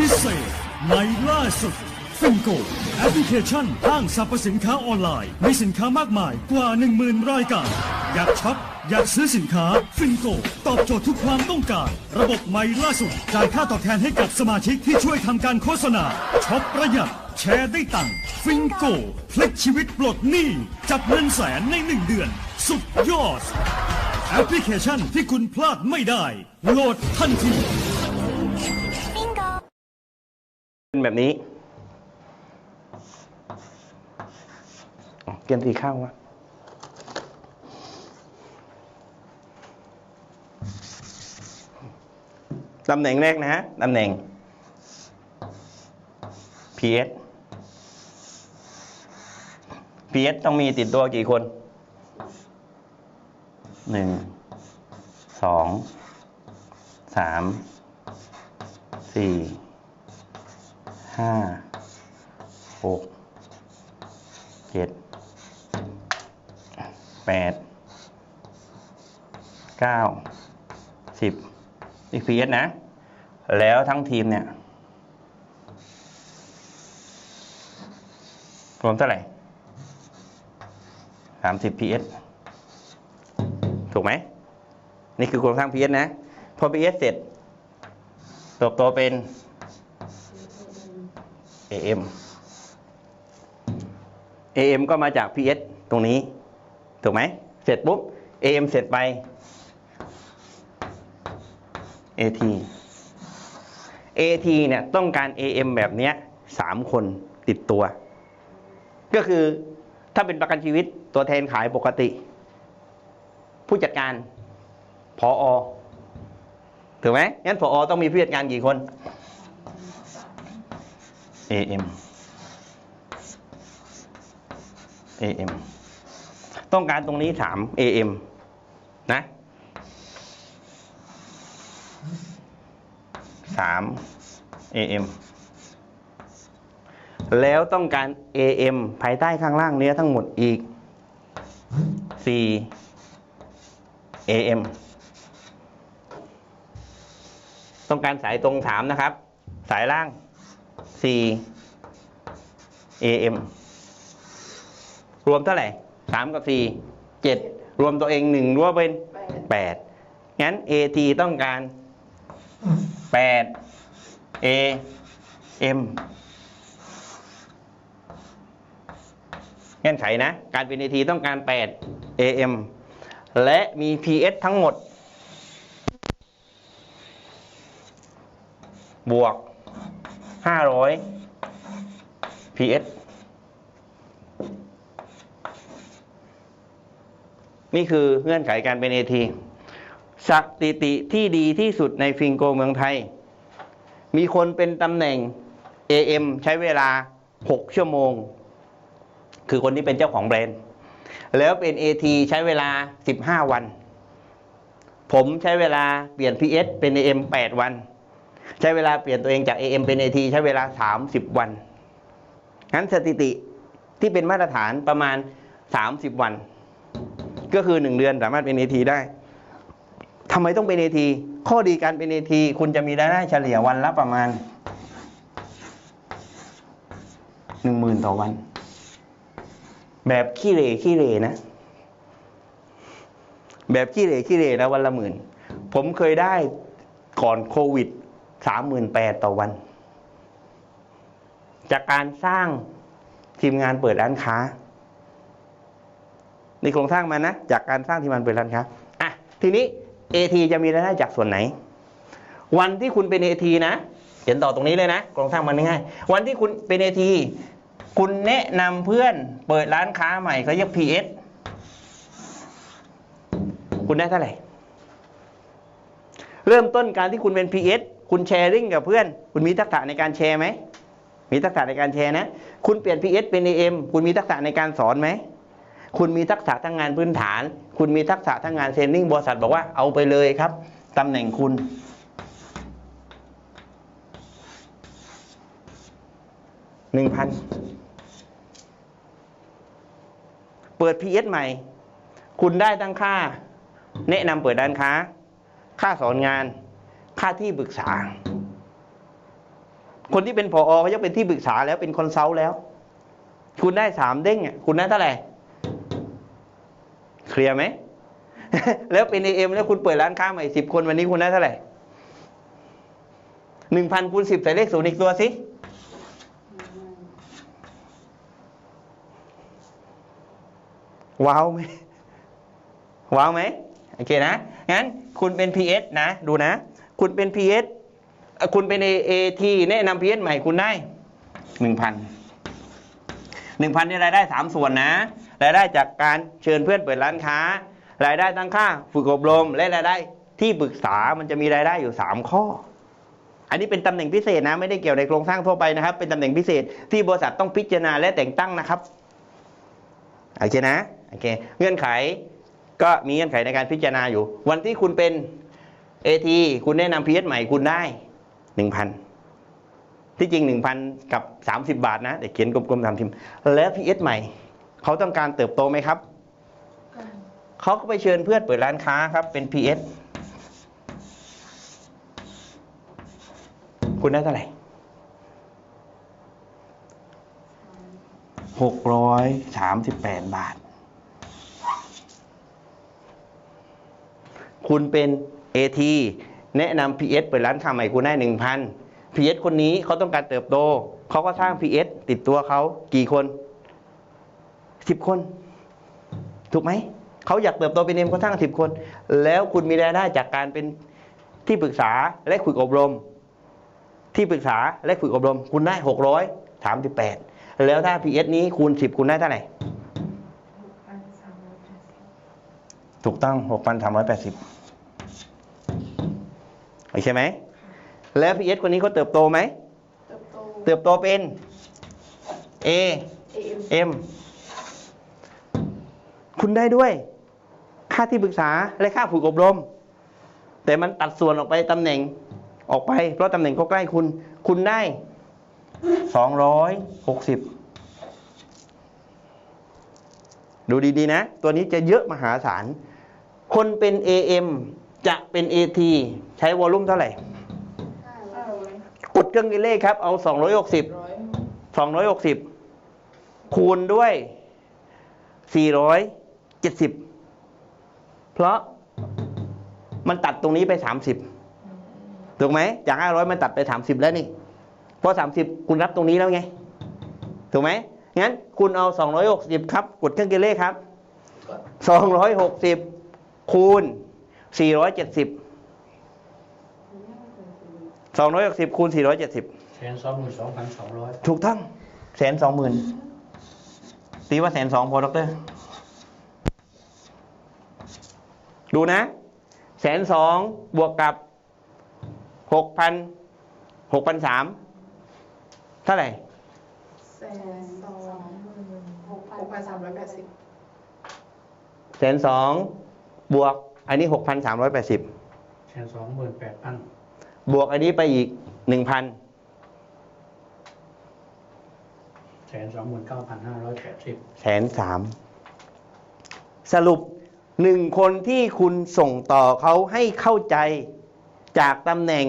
พิเศษในล่าสุดฟิงโกแอปพลิเคชันห้างสรรพสินค้าออนไลน์ มีสินค้ามากมายกว่า 10,000 รายการ อยากช็อป อยากซื้อสินค้าฟิงโกตอบโจทย์ทุกความต้องการ ระบบใหม่ล่าสุด จ่ายค่าตอบแทนให้กับสมาชิกที่ช่วยทำการโฆษณาช็อปประหยัดแชร์ได้ตังค์ฟิงโกพลิกชีวิตปลดหนี้ จับเงินแสนในหนึ่งเดือน สุดยอด แอปพลิเคชันที่คุณพลาดไม่ได้ โหลดทันที แบบนี้เกียนสีข้าววะตำแหน่งแรกนะฮะตำแหน่ง PS PS ต้องมีติดตัวกี่คนหนึ่งสองสามสี่ ห้าหกเจ็ดแปดเก้าสิบนี่พีเอสนะ แล้วทั้งทีมเนี่ย รวมเท่าไหร่สามสิบพีเอสถูกไหม นี่คือโครงสร้างพีเอสนะ พอพีเอสเสร็จตบโตเป็น AM AM ก็มาจาก PS ตรงนี้ ถูกไหม เสร็จปุ๊บ AM เสร็จไป AT AT เนี่ยต้องการ AM แบบเนี้ยสามคนติดตัว ก็คือถ้าเป็นประกันชีวิตตัวแทนขายปกติ ผู้จัดการพออถูกไหมงั้นพออต้องมีผู้จัดการกี่คน AM AM ต้องการตรงนี้ถาม AM นะสาม AM แล้วต้องการ AM ภายใต้ข้างล่างเนี้ยทั้งหมดอีก 4 AM ต้องการสายตรงถามนะครับ สายล่าง 4 AM รวมเท่าไหร่ 3 กับ 4 7 รวมตัวเอง 1รวมเป็น 8 งั้น AT ต้องการ 8 AM เงื่อนไขนะ การเป็น AT ต้องการ 8 AM และมี PS ทั้งหมด บวก 500 PS นี่คือเงื่อนไขการเป็น AT สถิติที่ดีที่สุดในฟิงโกเมืองไทย มีคนเป็นตำแหน่ง AM ใช้เวลา 6 ชั่วโมง คือคนที่เป็นเจ้าของแบรนด์ แล้วเป็น AT ใช้เวลา 15 วัน ผมใช้เวลาเปลี่ยน PS เป็น AM 8 วัน ใช้เวลาเปลี่ยนตัวเองจาก AM เป็น AT ใช้เวลา 30 วันงั้นสถิติที่เป็นมาตรฐานประมาณ 30 วัน ก็คือ 1 เดือนสามารถเป็น AT ได้ทำไมต้องเป็น AT ข้อดีการเป็น AT คุณจะมีรายได้เฉลี่ยวันละประมาณ 10,000ต่อวัน แบบขี้เหร่ขี้เหร่นะ แบบขี้เหร่ขี้เหร่นะวันละหมื่น ผมเคยได้ก่อนโควิด สามหมื่นแปดต่อวัน จากการสร้างทีมงานเปิดร้านค้าในโครงสร้างมานะจากการสร้างทีมงานเปิดร้านค้าอะทีนี้ AT จะมีรายได้จากส่วนไหน วันที่คุณเป็น AT นะเขียนต่อตรงนี้เลยนะโครงสร้างมันง่ายวันที่คุณเป็น AT คุณแนะนำเพื่อนเปิดร้านค้าใหม่เขาเรียก PS คุณได้เท่าไหร่ เริ่มต้นการที่คุณเป็น PS คุณแชร์ริ่งกับเพื่อน คุณมีทักษะในการแชร์ไหม มีทักษะในการแชร์นะ คุณเปลี่ยน PS เป็น AM คุณมีทักษะในการสอนไหม คุณมีทักษะทั้งงานพื้นฐาน คุณมีทักษะทั้งงานเทรนนิ่งบริษัทบอกว่าเอาไปเลยครับตำแหน่งคุณหนึ่งพันเปิด PS ใหม่ คุณได้ตั้งค่า แนะนำเปิดร้านค้า ค่าสอนงาน ค่าที่ปรึกษา คนที่เป็นผอเขายังเป็นที่ปรึกษาแล้วเป็นคอนซัลท์แล้ว คุณได้สามเด้งอะคุณได้เท่าไหร่เคลียร์ไหมแล้วเป็นเอ็มแล้วคุณเปิดร้านค้าใหม่สิบคนวันนี้คุณได้เท่าไหร่หนึ่งพันคูณสิบใส่เลขศูนย์อีกตัวสิว้าวไหมว้าวไหมโอเคนะ งั้นคุณเป็น PS นะ ดูนะ คุณเป็น PS เอ่อคุณเป็น AT แนะนำ PS ใหม่คุณได้หนึ่งพันหนึ่งพันนี่รายได้สามส่วนนะ รายได้จากการเชิญเพื่อนเปิดร้านค้า รายได้ตั้งค่าฝึกอบรม และรายได้ที่ปรึกษามันจะมีรายได้อยู่สามข้อ อันนี้เป็นตำแหน่งพิเศษนะ ไม่ได้เกี่ยวในโครงสร้างทั่วไปนะครับ เป็นตำแหน่งพิเศษที่บริษัทต้องพิจารณาและแต่งตั้งนะครับโอเคนะโอเคเงื่อนไขก็มีเงื่อนไขในการพิจารณาอยู่ วันที่คุณเป็น AT คุณแนะนำ PS ใหม่คุณได้1,000ที่จริง1,000กับ30บาทนะแต่เขียนกลมๆทำทิมแล้ว PS ใหม่ เขาต้องการเติบโตไหมครับ เขาก็ไปเชิญเพื่อนเปิดร้านค้าครับเป็น PS คุณได้เท่าไหร่หกร้อยสามสิบแปดบาท คุณเป็น AT แนะนำพีเอสเปิดร้านค้าใหม่คุณได้หนึ่งพันพีเอสคนนี้เขาต้องการเติบโต เขาก็สร้างพีเอสติดตัวเขากี่คนสิบคน ถูกไหม เขาอยากเติบโตเป็นเอ็มเขาสร้างสิบคน แล้วคุณมีรายได้จากการเป็นที่ปรึกษาและฝึกอบรม ที่ปรึกษาและฝึกอบรม คุณได้หกร้อยสามสิบแปดแล้วถ้าพีเอสนี้คูณสิบคุณได้เท่าไหร่ถูกต้องหกพันสามร้อยแปดสิบ โอเคไหม แล้ว PS คนนี้เขาเติบโตไหม เติบโตเติบโตเป็น A AM M คุณได้ด้วย ค่าที่ปรึกษาและค่าฝึกอบรม แต่มันตัดส่วนออกไปตำแหน่งออกไป เพราะตำแหน่งเขาใกล้คุณ คุณได้สองร้อยหกสิบดูดีๆนะ ตัวนี้จะเยอะมหาศาล คนเป็น AM จะเป็น AT ใช้วอลลุ่มเท่าไหร่ห้าร้อยกดเครื่องคิดเลขครับ เอา 260ร้อย260 คูณด้วย 470 เพราะมันตัดตรงนี้ไป 30 ถูกไหม จาก 500 มันตัดไป 30 แล้วนี่ เพราะ 30 คุณรับตรงนี้แล้วไง ถูกไหม งั้นคุณเอา 260 ครับ กดเครื่องคิดเลขครับ 260 คูณ 470 260คูณ470แสนสองหมื่นสองพันสองร้อยถูกต้องแสนสองหมื่นตีว่าแสนสองพอดอกเตอรดูนะแสนสองบวกกับหกพันหกพันสามเท่าไหร่แสนสองหมื่นหกพันสามร้อยแปดสิบแสนสองบวก อันนี้หกพันสามร้อยแปดสิบแสนสองหมื่นแปดพันบวกอันนี้ไปอีกหนึ่งพันแสนสองหมื่นเก้าพันห้าร้อยแปดสิบแสนสามสรุปหนึ่งคนที่คุณส่งต่อเขาให้เข้าใจจากตำแหน่ง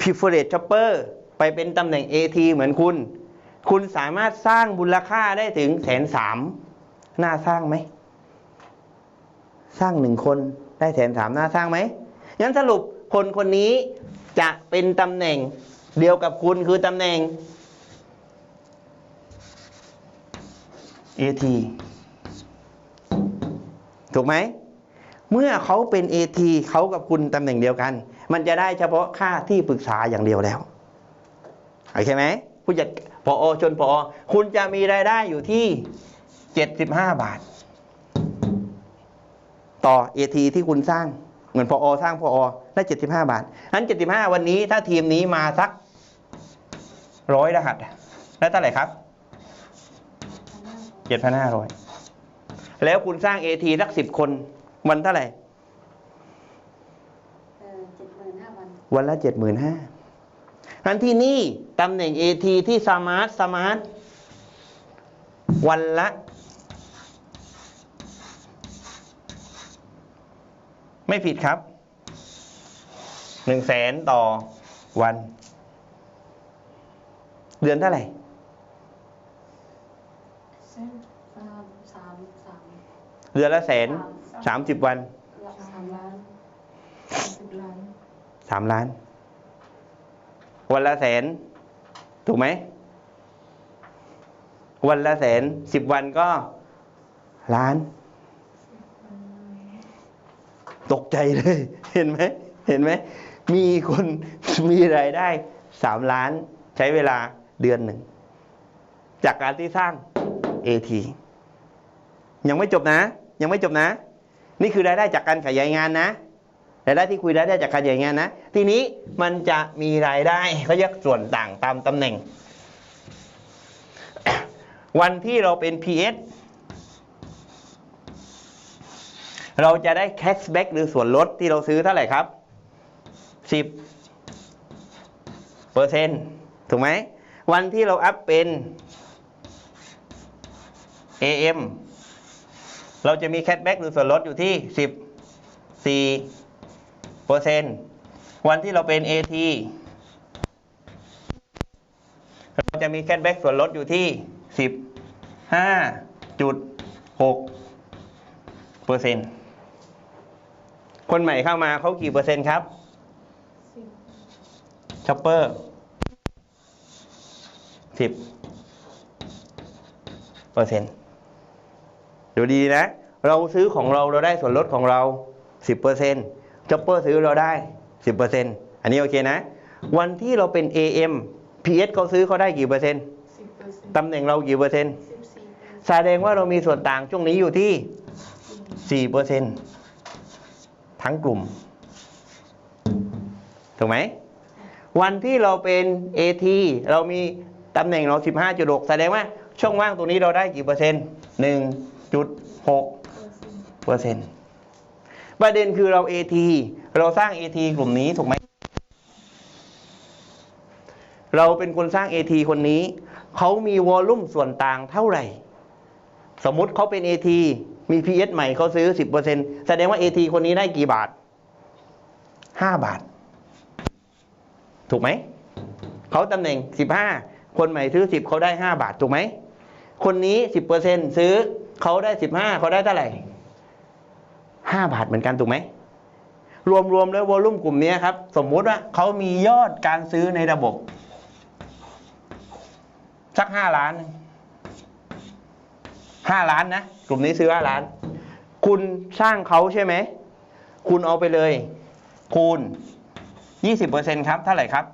preferred shopper ไปเป็นตำแหน่ง AT เหมือนคุณ คุณสามารถสร้างมูลค่าได้ถึงแสนสามน่าสร้างไหม สร้างหนึ่งคนได้แสนสามน่าสร้างไหมงั้นสรุปคนคนนี้จะเป็นตำแหน่งเดียวกับคุณคือตำแหน่ง AT ถูกไหม เมื่อเขาเป็น AT เขากับคุณตำแหน่งเดียวกัน มันจะได้เฉพาะค่าที่ปรึกษาอย่างเดียวแล้วโอเคไหมผู้จัดพอชนพอคุณจะมีรายได้อยู่ที่ 75 บาท ต่อ AT ที่คุณสร้างเหมือนพอสร้างพอได้75บาทนั้น75วันนี้ถ้าทีมนี้มาสักร้อยรหัสได้เท่าไหร่ครับเจ็ดพันห้าร้อยแล้วคุณสร้างเอทีสักสิบคนวันเท่าไหร่เออเจ็ดหมื่นห้าพันวันละเจ็ดหมื่นห้าอันที่นี่ตำแหน่งเอทีที่สมาร์ทสมาร์ทวันละ ไม่ผิดครับหนึ่งแสนต่อวัน เดือนเท่าไหร่เส้นสามสามสามเดือนละแสนสามสิบวันสามล้านสามสิบล้านสามล้าน วันละแสน ถูกไหม วันละแสนสิบวันก็ล้าน ตกใจเลย เห็นไหมเห็นไหมมีคนมีรายได้สามล้านใช้เวลาเดือนหนึ่ง จากการที่สร้าง AT ยังไม่จบนะ ยังไม่จบนะ นี่คือรายได้จากการขยายงานนะรายได้ที่คุยรายได้จากการขยายงานนะ ทีนี้มันจะมีรายได้เขาเรียกส่วนต่างตามตำแหน่ง วันที่เราเป็น PS เราจะได้แคชแบ็กหรือส่วนลดที่เราซื้อเท่าไหร่ครับ 10เปอร์เซ็นต์ถูกไหม วันที่เราอัพเป็น AM เราจะมีแคชแบ็กหรือส่วนลดอยู่ที่ 14เปอร์เซ็นต์วันที่เราเป็น AT เราจะมีแคชแบ็กส่วนลดอยู่ที่ 15.6เปอร์เซ็นต์ คนใหม่เข้ามาเขากี่เปอร์เซ็นต์ครับสิบช็อปเปอร์สิบเปอร์เซ็นต์ดูดีนะ เราซื้อของเราเราได้ส่วนลดของเราสิบเปอร์เซ็นต์ช็อปเปอร์ซื้อเราได้สิบเปอร์เซ็นต์อันนี้โอเคนะ วันที่เราเป็น AM PS เขาซื้อเขาได้กี่เปอร์เซ็นต์สิบเปอร์เซ็นต์ตำแหน่งเรากี่เปอร์เซ็นต์สิบสี่เปอร์เซ็นต์แสดงว่าเรามีส่วนต่างช่วงนี้อยู่ที่สี่เปอร์เซ็นต์ ทั้งกลุ่ม ถูกไหม วันที่เราเป็น AT เรามีตำแหน่งเรา 15.6 แสดงว่าช่องว่างตรงนี้เราได้กี่เปอร์เซ็นต์ 1.6 เปอร์เซ็นต์ ประเด็นคือเรา AT เราสร้าง AT กลุ่มนี้ถูกไหม เราเป็นคนสร้าง AT คนนี้ เขามีวอลลุ่มส่วนต่างเท่าไหร่ สมมุติเขาเป็น AT มี PS ใหม่เขาซื้อ 10%แสดงว่า AT คนนี้ได้กี่บาท 5 บาท ถูกไหม เขาตำแหน่ง 15 คนใหม่ซื้อ 10 เขาได้ 5 บาท ถูกไหม คนนี้ 10%ซื้อเขาได้ 15 เขาได้เท่าไหร่ 5 บาทเหมือนกัน ถูกไหม รวมๆแล้ววอลุ่มกลุ่มนี้ครับ สมมุติว่าเขามียอดการซื้อในระบบ สัก 5 ล้าน 5ล้านนะกลุ่มนี้ซื้อ5ล้าน คุณสร้างเขาใช่ไหม คุณเอาไปเลย คูณ20%ครับเท่าไหร่ครับ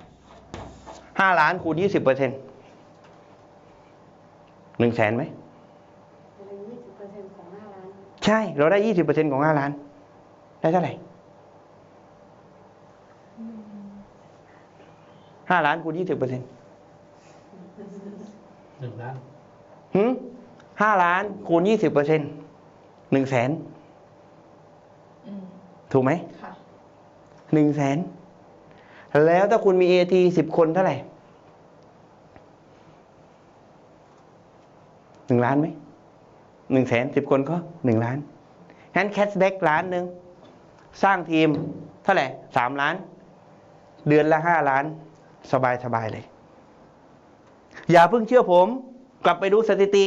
5ล้านคูณ20%หนึ่งแสนไหมเป็นยี่สิบเปอร์เซ็นต์ของห้าล้านใช่ เราได้20%ของ5ล้าน ได้เท่าไหร่5ล้านคูณ20%หนึ่งล้านหืม 5ล้านคูณ20%หนึ่งแสนอืมถูกไหมค่ะหนึ่งแสนแล้วถ้าคุณมี AT สิบคนเท่าไหร่หนึ่งล้านไหมหนึ่งแสนสิบคนก็หนึ่งล้านงั้นแคชแบ็กล้านหนึ่งสร้างทีมเท่าไหร่สามล้าน เดือนละห้าล้าน สบายสบายเลย อย่าเพิ่งเชื่อผม กลับไปดูสถิติ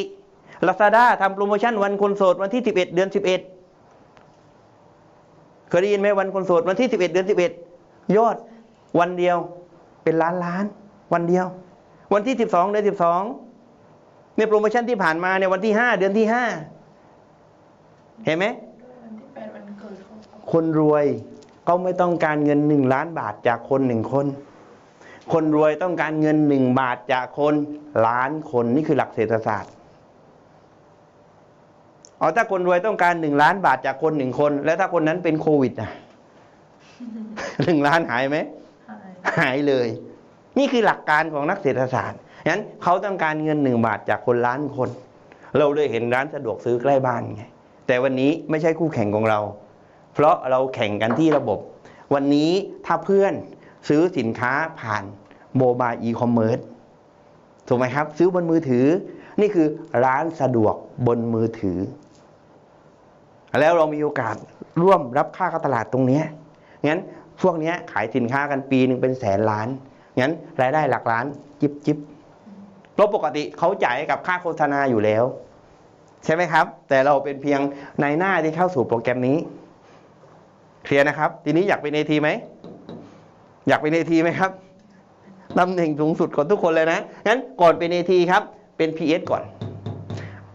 Lazada ทำโปรโมชั่นวันคนโสดวันที่ 11 เดือน 11 เคยได้ยินไหมวันคนโสดวันที่ 11 เดือน 11 ยอดวันเดียวเป็นล้านล้าน วันเดียว วันที่ 12 เดือน 12เนี่ยโปรโมชั่นที่ผ่านมาเนี่ยวันที่ 5 เดือนที่ 5 เห็นไหมนที่แปดวันเขาคนรวยก็ไม่ต้องการเงิน1ล้านบาทจากคนหนึ่งคน คนรวยต้องการเงิน1บาทจากคนล้านคนนี่คือหลักเศรษฐศาสตร์ อ๋อถ้าคนรวยต้องการหนึ่งล้านบาทจากคนหนึ่งคน แล้วถ้าคนนั้นเป็นโควิดอะหนึ่งล้านหายไหมหายหายเลย นี่คือหลักการของนักเศรษฐศาสตร์งั้นเขาต้องการเงินหนึ่งบาทจากคนล้านคน เราเลยเห็นร้านสะดวกซื้อใกล้บ้านไงแต่วันนี้ไม่ใช่คู่แข่งของเรา เพราะเราแข่งกันที่ระบบ วันนี้ถ้าเพื่อนซื้อสินค้าผ่านโมบายอีคอมเมิร์ซถูกไหมครับ ซื้อบนมือถือ นี่คือร้านสะดวกบนมือถือ แล้วเรามีโอกาสร่วมรับค่าการตลาดตรงนี้งั้นพวกนี้ขายสินค้ากันปีหนึ่งเป็นแสนล้านงั้นรายได้หลักล้านจิบจิบเพราะปกติเขาจ่ายกับค่าโฆษณาอยู่แล้ว ใช่ไหมครับ แต่เราเป็นเพียงในหน้าที่เข้าสู่โปรแกรมนี้เคลียร์นะครับ ทีนี้อยากเป็นเอทีไหมอยากเป็นเอทีไหมครับตำแหน่งสูงสุดของทุกคนเลยนะงั้นก่อนเป็นเอทีครับเป็น PS ก่อน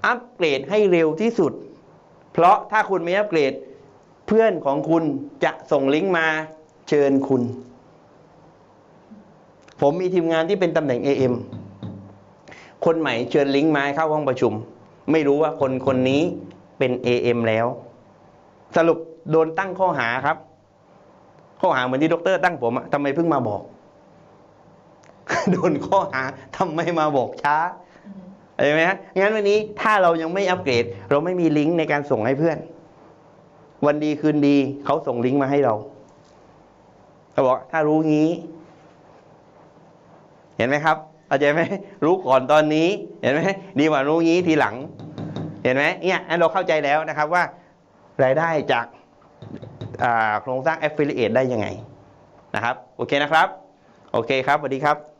อัปเกรดให้เร็วที่สุด เพราะถ้าคุณไม่อัปเกรด เพื่อนของคุณจะส่งลิงก์มาเชิญคุณ ผมมีทีมงานที่เป็นตำแหน่ง AM คนใหม่เชิญลิงก์มาเข้าห้องประชุม ไม่รู้ว่าคนคนนี้เป็น AM แล้ว สรุปโดนตั้งข้อหาครับ ข้อหาเหมือนที่ดร ตั้งผมทำไมเพิ่งมาบอก โดนข้อหาทำไมมาบอกช้า เห็นไหมฮะงั้นวันนี้ถ้าเรายังไม่อัปเกรด เราไม่มีลิงก์ในการส่งให้เพื่อน วันดีคืนดีเขาส่งลิงก์มาให้เราเขาบอกถ้ารู้งี้ เห็นไหมครับเข้าใจไหมรู้ก่อนตอนนี้ เห็นไหมดีกว่ารู้งี้ทีหลัง เห็นไหมเนี่ยเราเข้าใจแล้วนะครับว่ารายได้จากโครงสร้าง affiliate ได้ยังไงนะครับ โอเคนะครับ โอเคครับสวัสดีครับ